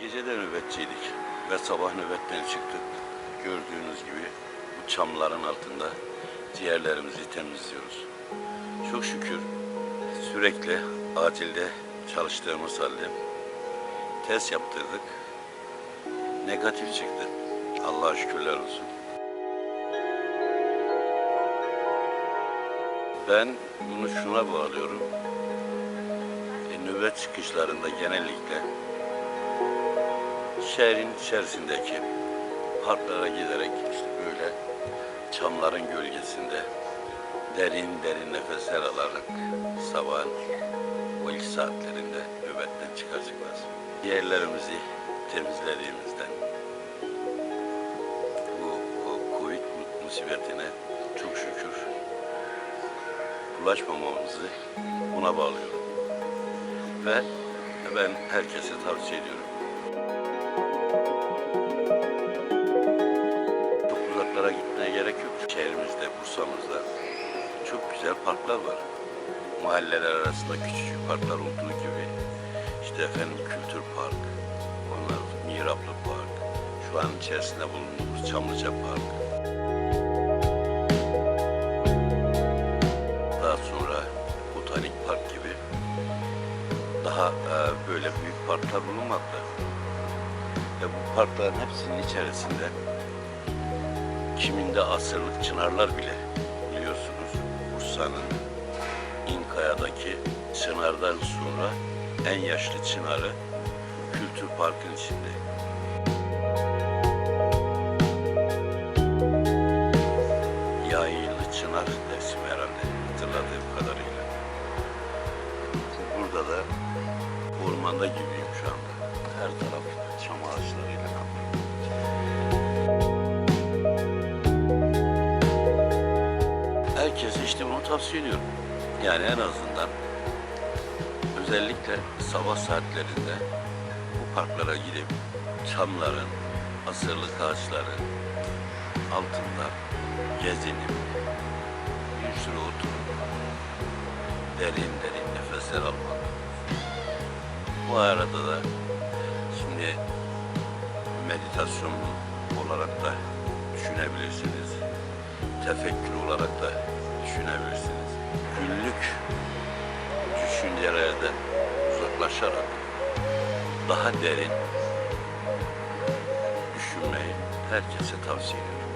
Gece de nöbetçiydik ve sabah nöbetten çıktık. Gördüğünüz gibi bu çamların altında ciğerlerimizi temizliyoruz. Çok şükür sürekli acilde çalıştığımız halde test yaptırdık. Negatif çıktı. Allah'a şükürler olsun. Ben bunu şuna bağlıyorum. E, nöbet çıkışlarında genellikle şehrin içerisindeki parklara giderek işte böyle çamların gölgesinde derin derin nefesler alarak sabahın o ilk saatlerinde nöbetten çıkacaklar. Yerlerimizi temizlediğimizden bu, bu Covid musibetine çok şükür bulaşmamamızı buna bağlıyorum. Ve ben herkese tavsiye ediyorum. Çok uzaklara gitmeye gerek yok. Şehrimizde, Bursa'mızda çok güzel parklar var. Mahalleler arasında küçücük parklar olduğu gibi işte efendim Kültür Park, onlar Miraplı Park, şu an içerisinde bulunduğumuz Çamlıca Park. Botanik Park gibi daha e, böyle büyük parklar bulunmakta. Ve bu parkların hepsinin içerisinde kiminde asırlık çınarlar bile biliyorsunuz. Bursa'nın İnkaya'daki çınardan sonra en yaşlı çınarı Kültür Park'ın içinde. Ormanda gibiyim şu anda. Her taraf çam ağaçlarıyla kaplı. Herkese işte bunu tavsiye ediyorum. Yani en azından özellikle sabah saatlerinde bu parklara gidip çamların, asırlık ağaçların altında gezinip bir süre oturup derin derin nefesler almak. Bu arada da şimdi meditasyon olarak da düşünebilirsiniz. Tefekkür olarak da düşünebilirsiniz. Günlük düşüncelerden uzaklaşarak daha derin düşünmeyi herkese tavsiye ediyorum.